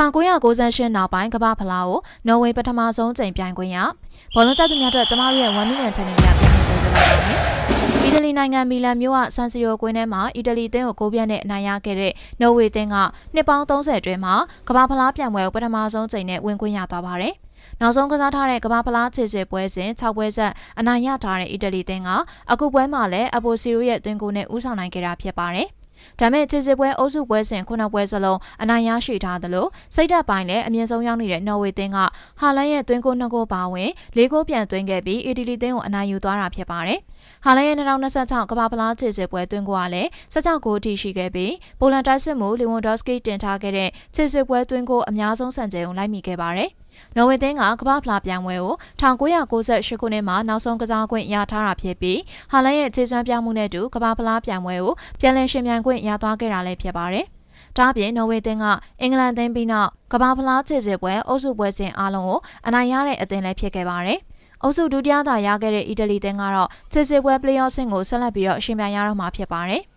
1998နောက်ပိုင်းကမ္ဘာဖလားကိုနော်ဝေပထမဆုံးချိန်ပြိုင်ခွင့်ရဘောလုံးကြသူများအတွက်ကျမတို့ရဲ့1 million channel ကပြန်ပြန်ကြိုးစားလိုက်ပါတယ်။အီတလီနိုင်ငံမီလန်မြို့ကဆန်စီရိုကွင်းထဲမှာအီတလီအသင်းကိုကိုးပြတ်နဲ့အနိုင်ရခဲ့တဲ့နော်ဝေအသင်းကနှစ်ပေါင်း30အတွင်းမှာကမ္ဘာဖလားပြိုင်ပွဲကိုပထမဆုံးချိန်နဲ့ဝင်ခွင့်ရသွားပါတယ်။နောက်ဆုံးကစားထားတဲ့ကမ္ဘာဖလားခြေစစ်ပွဲစဉ်6ပွဲဆက်အနိုင်ရထားတဲ့အီတလီအသင်းကအခုပွဲမှာလည်းအပိုစီရိုရဲ့အသင်းကိုနဲ့ဦးဆောင်နိုင်ခဲ့တာဖြစ်ပါတယ်။ ဒါမဲ့ခြေစစ်ပွဲအုပ်စုပွဲစဉ်ခုနှစ်ပွဲစလုံးအနိုင်ရရှိထားသလိုစိတ်ဓာတ်ပိုင်းလည်းအမြင့်ဆုံးရောက်နေတဲ့နော်ဝေသင်းကဟာလန်ရဲ့သွင်းကိုနှစ်ကိုပါဝင်၄ကိုပြန်သွင်းခဲ့ပြီးအီတလီသင်းကိုအနိုင်ယူသွားတာဖြစ်ပါတယ်။ဟာလန်ရဲ့2026ကမ္ဘာဖလားခြေစစ်ပွဲသွင်းကိုကလည်း16ဂိုးထိရှိခဲ့ပြီးပိုလန်တိုက်စစ်မှုလီဝန်ဒေါ့စကီတင်ထားခဲ့တဲ့ခြေစစ်ပွဲသွင်းကိုအများဆုံးစံချိန်ကိုလိုက်မိခဲ့ပါတယ်။ နော်ဝေသင်းကကမ္ဘာဖလားပြိုင်ပွဲကို1998ခုနှစ်မှာနောက်ဆုံးကစားခွင့်ရထားတာဖြစ်ပြီးဟာလန်ရဲ့ခြေစွမ်းပြမှုနဲ့အတူကမ္ဘာဖလားပြိုင်ပွဲကိုပြန်လည်ရှင်ပြန်ခွင့်ရသွားခဲ့တာလည်းဖြစ်ပါတယ်။ဒါ့အပြင်နော်ဝေသင်းကအင်္ဂလန်သင်းပြီးနောက်ကမ္ဘာဖလားခြေစစ်ပွဲအုပ်စုပွဲစဉ်အားလုံးကိုအနိုင်ရတဲ့အသင်းလည်းဖြစ်ခဲ့ပါတယ်။အုပ်စုဒုတိယသာရခဲ့တဲ့အီတလီသင်းကတော့ခြေစစ်ပွဲပလေအော့ဆင့်ကိုဆက်လက်ပြီးတော့ရှင်ပြန်ရတော့မှာဖြစ်ပါတယ်။